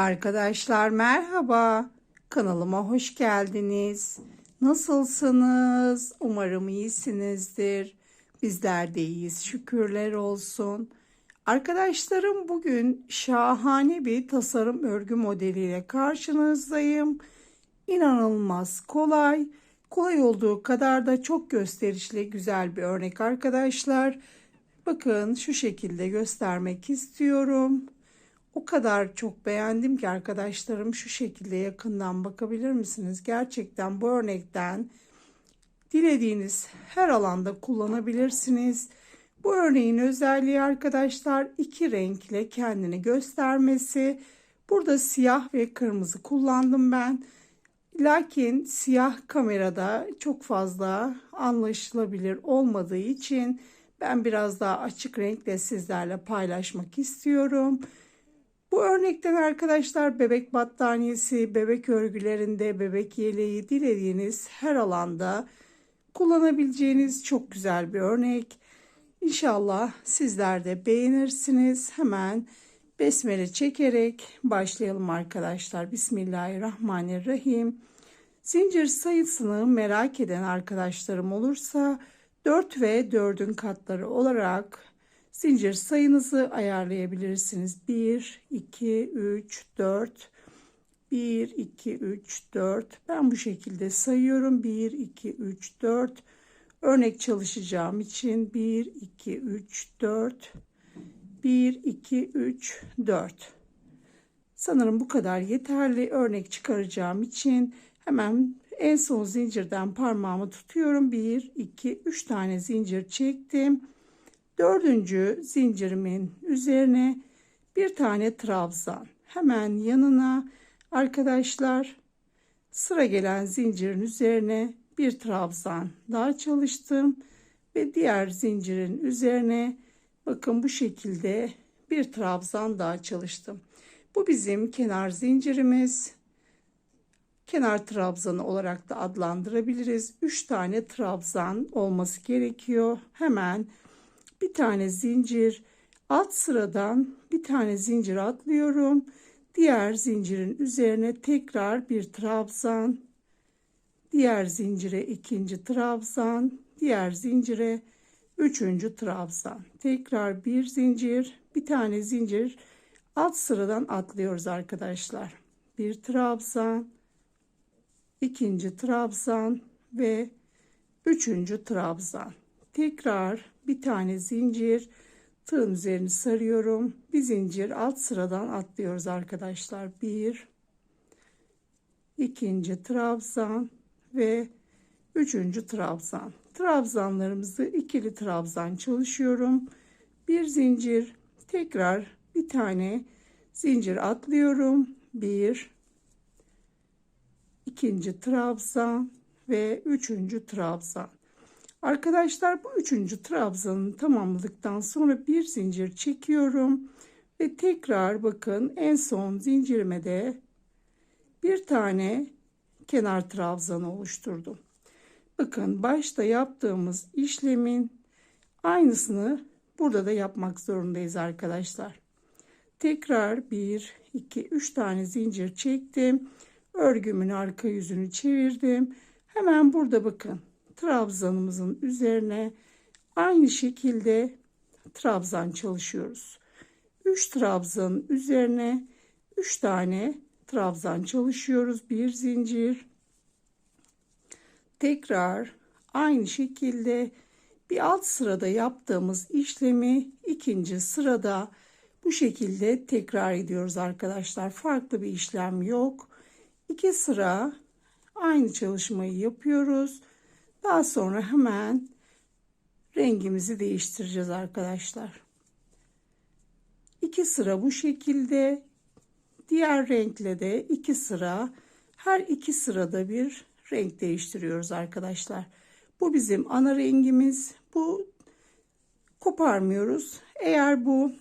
Arkadaşlar merhaba. Kanalıma hoş geldiniz. Nasılsınız? Umarım iyisinizdir. Bizler de iyiyiz. Şükürler olsun. Arkadaşlarım bugün şahane bir tasarım örgü modeliyle karşınızdayım. İnanılmaz kolay. Kolay olduğu kadar da çok gösterişli güzel bir örnek arkadaşlar. Bakın şu şekilde göstermek istiyorum. O kadar çok beğendim ki arkadaşlarım şu şekilde yakından bakabilir misiniz? Gerçekten bu örnekten dilediğiniz her alanda kullanabilirsiniz. Bu örneğin özelliği arkadaşlar iki renkle kendini göstermesi. Burada siyah ve kırmızı kullandım ben. Lakin siyah kamerada çok fazla anlaşılabilir olmadığı için ben biraz daha açık renkle sizlerle paylaşmak istiyorum. Bu örnekten arkadaşlar bebek battaniyesi, bebek örgülerinde, bebek yeleği dilediğiniz her alanda kullanabileceğiniz çok güzel bir örnek. İnşallah sizler de beğenirsiniz. Hemen besmele çekerek başlayalım arkadaşlar. Bismillahirrahmanirrahim. Zincir sayısını merak eden arkadaşlarım olursa 4 ve 4'ün katları olarak zincir sayınızı ayarlayabilirsiniz. 1, 2, 3, 4, 1, 2, 3, 4. Ben bu şekilde sayıyorum. 1, 2, 3, 4. Örnek çalışacağım için 1, 2, 3, 4. 1, 2, 3, 4. Sanırım bu kadar yeterli. Örnek çıkaracağım için hemen en son zincirden parmağımı tutuyorum. 1, 2, 3 tane zincir çektim. Dördüncü zincirimin üzerine bir tane trabzan. Hemen yanına arkadaşlar sıra gelen zincirin üzerine bir trabzan daha çalıştım ve diğer zincirin üzerine bakın bu şekilde bir trabzan daha çalıştım. Bu bizim kenar zincirimiz. Kenar trabzanı olarak da adlandırabiliriz. 3 tane trabzan olması gerekiyor. Hemen bir tane zincir alt sıradan bir tane zincir atlıyorum. Diğer zincirin üzerine tekrar bir trabzan, diğer zincire ikinci trabzan, diğer zincire üçüncü trabzan. Tekrar bir zincir, bir tane zincir alt sıradan atlıyoruz arkadaşlar. Bir trabzan, ikinci trabzan ve üçüncü trabzan. Tekrar bir tane zincir tığın üzerini sarıyorum. Bir zincir alt sıradan atlıyoruz arkadaşlar. Bir, ikinci trabzan ve üçüncü trabzan. Trabzanlarımızı ikili trabzan çalışıyorum. Bir zincir tekrar bir tane zincir atlıyorum. Bir, ikinci trabzan ve üçüncü trabzan. Arkadaşlar bu üçüncü trabzanı tamamladıktan sonra bir zincir çekiyorum ve tekrar bakın en son zincirime de bir tane kenar trabzanı oluşturdum. Bakın başta yaptığımız işlemin aynısını burada da yapmak zorundayız arkadaşlar. Tekrar 1 2 3 tane zincir çektim. Örgümün arka yüzünü çevirdim. Hemen burada bakın trabzanımızın üzerine aynı şekilde trabzan çalışıyoruz. 3 trabzanın üzerine 3 tane trabzan çalışıyoruz. Bir zincir. Tekrar aynı şekilde bir alt sırada yaptığımız işlemi ikinci sırada bu şekilde tekrar ediyoruz arkadaşlar. Farklı bir işlem yok. İki sıra aynı çalışmayı yapıyoruz. Daha sonra hemen rengimizi değiştireceğiz arkadaşlar. İki sıra bu şekilde. Diğer renkle de iki sıra. Her iki sırada bir renk değiştiriyoruz arkadaşlar. Bu bizim ana rengimiz. Bu koparmıyoruz. Eğer bu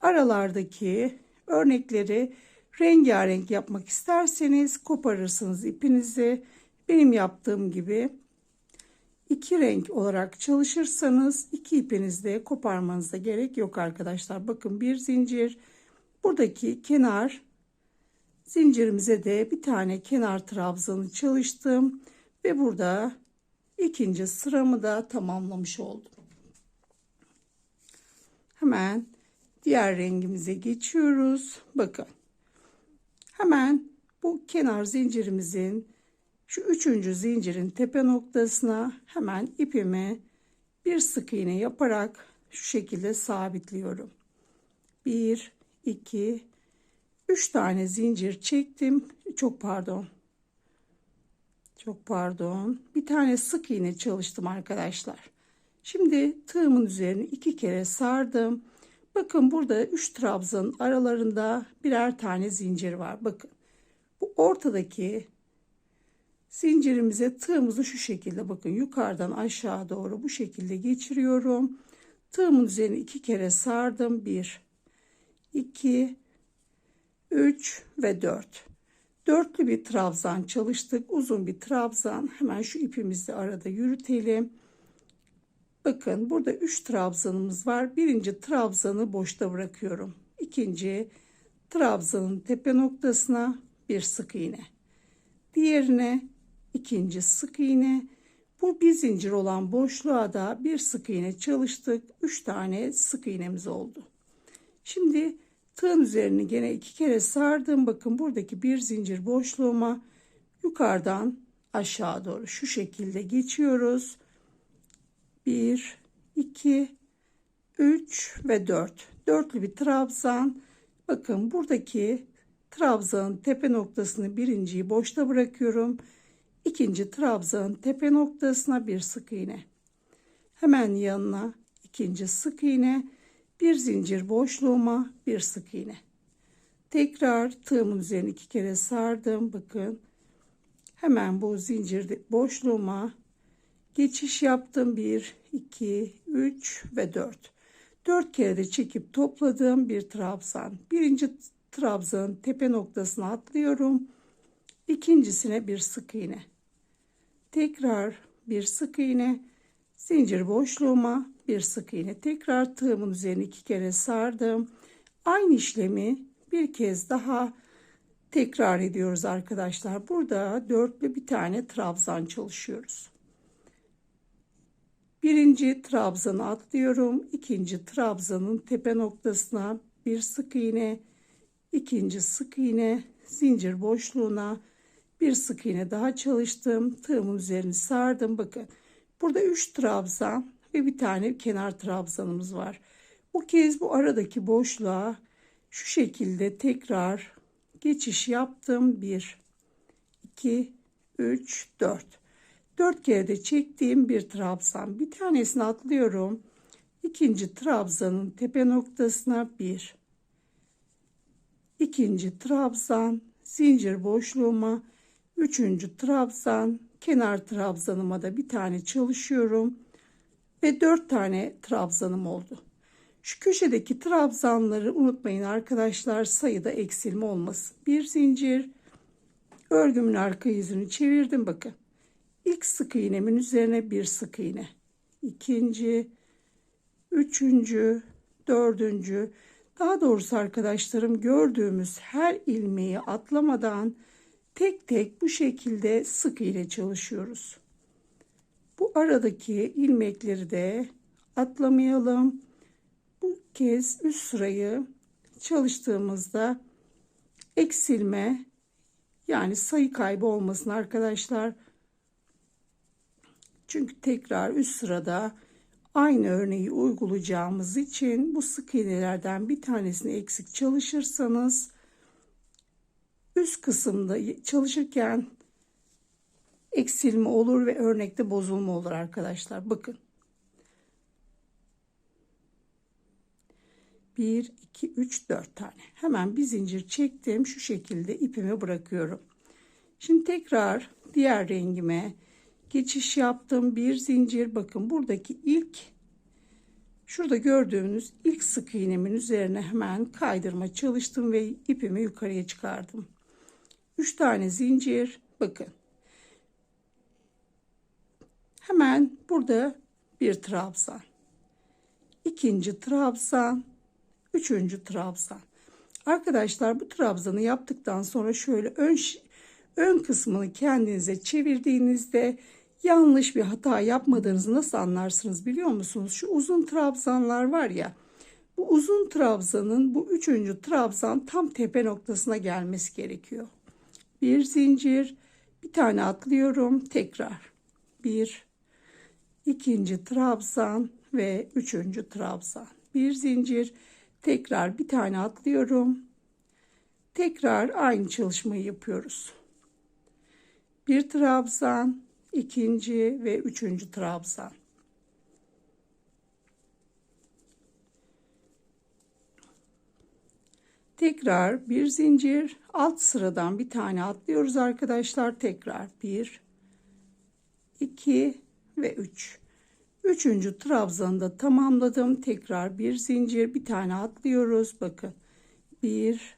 aralardaki örnekleri rengarenk yapmak isterseniz koparırsınız ipinizi. Benim yaptığım gibi iki renk olarak çalışırsanız iki ipinizde koparmanıza gerek yok arkadaşlar. Bakın bir zincir buradaki kenar Zincirimize de bir tane kenar trabzanı çalıştım ve burada ikinci sıramı da tamamlamış oldum. Hemen diğer rengimize geçiyoruz. Bakın. Hemen bu kenar zincirimizin şu üçüncü zincirin tepe noktasına hemen ipimi bir sık iğne yaparak şu şekilde sabitliyorum. 1 2 3 tane zincir çektim. Çok pardon. Çok pardon. Bir tane sık iğne çalıştım arkadaşlar. Şimdi tığımın üzerine iki kere sardım. Bakın burada 3 trabzanın aralarında birer tane zincir var. Bakın. Bu ortadaki zincirimize tığımızı şu şekilde bakın yukarıdan aşağı doğru bu şekilde geçiriyorum. Tığımın üzerine iki kere sardım. 1 2 3 ve 4. Dörtlü bir trabzan çalıştık. Uzun bir trabzan. Hemen şu ipimizi arada yürütelim. Bakın burada 3 trabzanımız var. Birinci trabzanı boşta bırakıyorum. İkinci trabzanın tepe noktasına bir sık iğne. Diğerine ikinci sık iğne. Bu bir zincir olan boşluğa da bir sık iğne çalıştık. 3 tane sık iğnemiz oldu. Şimdi tığın üzerini gene iki kere sardım. Bakın buradaki bir zincir boşluğuma yukarıdan aşağı doğru şu şekilde geçiyoruz. 1, 2, 3 ve 4. Dörtlü bir trabzan. Bakın buradaki trabzanın tepe noktasını birinciyi boşta bırakıyorum. İkinci trabzanın tepe noktasına bir sık iğne. Hemen yanına ikinci sık iğne. Bir zincir boşluğuma bir sık iğne. Tekrar tığımın üzerine iki kere sardım. Bakın. Hemen bu zincir boşluğuma geçiş yaptım. 1, 2, 3 ve 4. 4 kere de çekip topladım bir trabzan. Birinci trabzanın tepe noktasına atlıyorum. İkincisine bir sık iğne. Tekrar bir sık iğne. Zincir boşluğuma bir sık iğne. Tekrar tığımın üzerine iki kere sardım. Aynı işlemi bir kez daha tekrar ediyoruz arkadaşlar. Burada dörtlü bir tane trabzan çalışıyoruz. Birinci trabzanı atlıyorum. İkinci trabzanın tepe noktasına bir sık iğne, ikinci sık iğne, zincir boşluğuna bir sık iğne daha çalıştım. Tığımın üzerini sardım. Bakın burada 3 trabzan ve bir tane kenar trabzanımız var. Bu kez bu aradaki boşluğa şu şekilde tekrar geçiş yaptım. 1 2 3 4 4 kere de çektiğim bir trabzan. Bir tanesini atlıyorum. İkinci trabzanın tepe noktasına 1 ikinci trabzan zincir boşluğuma üçüncü trabzan kenar trabzanıma da bir tane çalışıyorum ve 4 tane trabzanım oldu. Şu köşedeki trabzanları unutmayın arkadaşlar sayıda eksilme olmasın. Bir zincir örgümün arka yüzünü çevirdim bakın. İlk sık iğnemin üzerine bir sık iğne. ikinci, üçüncü, dördüncü. Daha doğrusu arkadaşlarım gördüğümüz her ilmeği atlamadan tek tek bu şekilde sık iğne çalışıyoruz. Bu aradaki ilmekleri de atlamayalım. Bu kez üst sırayı çalıştığımızda eksilme yani sayı kaybı olmasın arkadaşlar. Çünkü tekrar üst sırada aynı örneği uygulayacağımız için bu sık iğnelerden bir tanesini eksik çalışırsanız üst kısımda çalışırken eksilme olur ve örnekte bozulma olur arkadaşlar. Bakın. 1, 2, 3, 4 tane. Hemen bir zincir çektim. Şu şekilde ipimi bırakıyorum. Şimdi tekrar diğer rengime geçiş yaptım. Bir zincir. Bakın buradaki ilk şurada gördüğünüz ilk sık iğnemin üzerine hemen kaydırma çalıştım ve ipimi yukarıya çıkardım. 3 tane zincir. Bakın Hemen burada bir trabzan. ikinci trabzan. Üçüncü trabzan. Arkadaşlar bu trabzanı yaptıktan sonra şöyle ön ön kısmını kendinize çevirdiğinizde yanlış bir hata yapmadığınızı nasıl anlarsınız biliyor musunuz? Şu uzun trabzanlar var ya. Bu uzun trabzanın bu üçüncü trabzan tam tepe noktasına gelmesi gerekiyor. Bir zincir, bir tane atlıyorum tekrar. Bir, ikinci trabzan ve üçüncü trabzan. Bir zincir, tekrar bir tane atlıyorum. Tekrar aynı çalışmayı yapıyoruz. Bir trabzan, ikinci ve üçüncü trabzan. Tekrar bir zincir alt sıradan bir tane atlıyoruz arkadaşlar. Tekrar bir, iki ve üç. Üçüncü trabzanı da tamamladım. Tekrar bir zincir bir tane atlıyoruz. Bakın bir,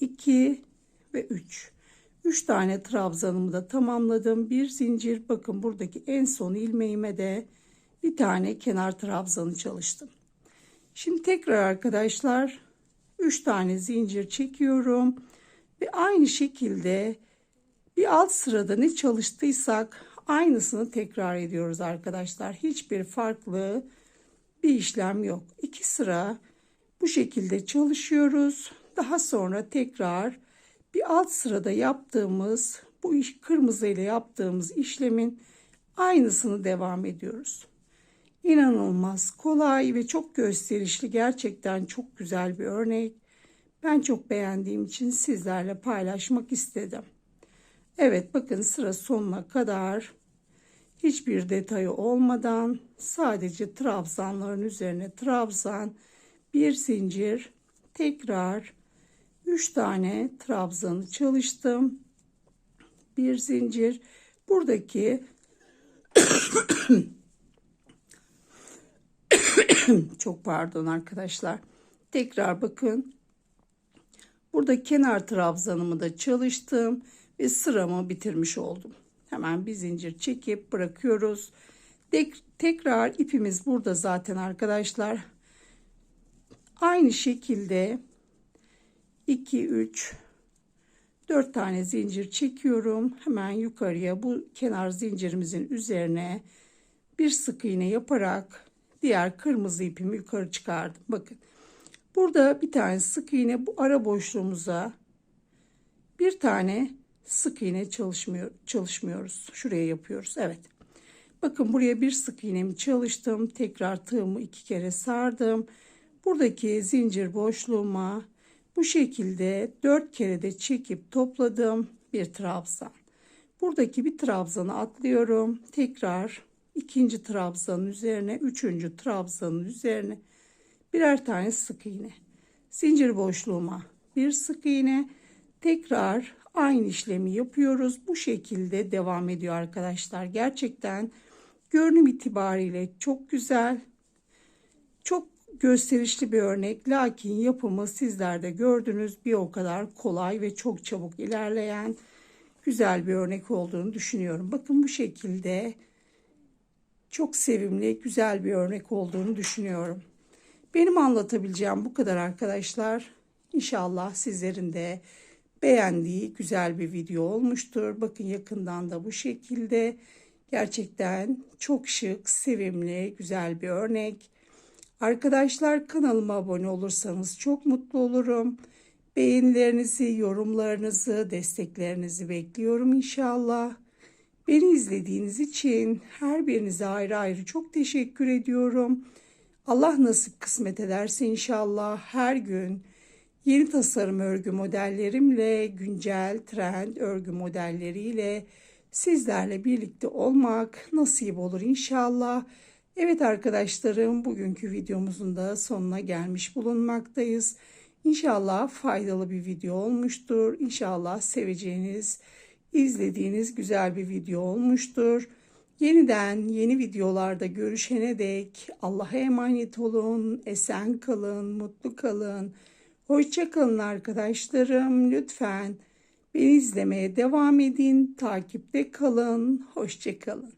iki ve üç. Üç tane trabzanımı da tamamladım. Bir zincir bakın buradaki en son ilmeğime de bir tane kenar trabzanı çalıştım. Şimdi tekrar arkadaşlar 3 tane zincir çekiyorum ve aynı şekilde bir alt sırada ne çalıştıysak aynısını tekrar ediyoruz arkadaşlar. Hiçbir farklı bir işlem yok. İki sıra bu şekilde çalışıyoruz. Daha sonra tekrar bir alt sırada yaptığımız bu iş kırmızı ile yaptığımız işlemin aynısını devam ediyoruz. İnanılmaz kolay ve çok gösterişli gerçekten çok güzel bir örnek. Ben çok beğendiğim için sizlerle paylaşmak istedim. Evet bakın sıra sonuna kadar hiçbir detayı olmadan sadece trabzanların üzerine trabzan bir zincir tekrar 3 tane trabzanı çalıştım. Bir zincir buradaki çok pardon arkadaşlar. Tekrar bakın. Burada kenar trabzanımı da çalıştım ve sıramı bitirmiş oldum. Hemen bir zincir çekip bırakıyoruz. Tek, tekrar ipimiz burada zaten arkadaşlar. Aynı şekilde 2 3 4 tane zincir çekiyorum. Hemen yukarıya bu kenar zincirimizin üzerine bir sık iğne yaparak diğer kırmızı ipimi yukarı çıkardım. Bakın burada bir tane sık iğne bu ara boşluğumuza bir tane sık iğne çalışmıyor, çalışmıyoruz. Şuraya yapıyoruz. Evet. Bakın buraya bir sık iğnemi çalıştım. Tekrar tığımı iki kere sardım. Buradaki zincir boşluğuma bu şekilde dört kere de çekip topladım. Bir trabzan. Buradaki bir trabzanı atlıyorum. Tekrar ikinci trabzanın üzerine, üçüncü trabzanın üzerine birer tane sık iğne. Zincir boşluğuma bir sık iğne. Tekrar aynı işlemi yapıyoruz. Bu şekilde devam ediyor arkadaşlar. Gerçekten görünüm itibariyle çok güzel. Çok gösterişli bir örnek. Lakin yapımı sizler de gördünüz bir o kadar kolay ve çok çabuk ilerleyen güzel bir örnek olduğunu düşünüyorum. Bakın bu şekilde çok sevimli, güzel bir örnek olduğunu düşünüyorum. Benim anlatabileceğim bu kadar arkadaşlar. İnşallah sizlerin de beğendiği güzel bir video olmuştur. Bakın yakından da bu şekilde. Gerçekten çok şık, sevimli, güzel bir örnek. Arkadaşlar kanalıma abone olursanız çok mutlu olurum. Beğenilerinizi, yorumlarınızı, desteklerinizi bekliyorum inşallah. Beni izlediğiniz için her birinize ayrı ayrı çok teşekkür ediyorum. Allah nasip kısmet ederse inşallah her gün yeni tasarım örgü modellerimle, güncel trend örgü modelleriyle sizlerle birlikte olmak nasip olur inşallah. Evet arkadaşlarım bugünkü videomuzun da sonuna gelmiş bulunmaktayız. İnşallah faydalı bir video olmuştur. İnşallah seveceğiniz izlediğiniz güzel bir video olmuştur. Yeniden yeni videolarda görüşene dek Allah'a emanet olun, esen kalın, mutlu kalın. Hoşça kalın arkadaşlarım. Lütfen beni izlemeye devam edin, takipte kalın. Hoşça kalın.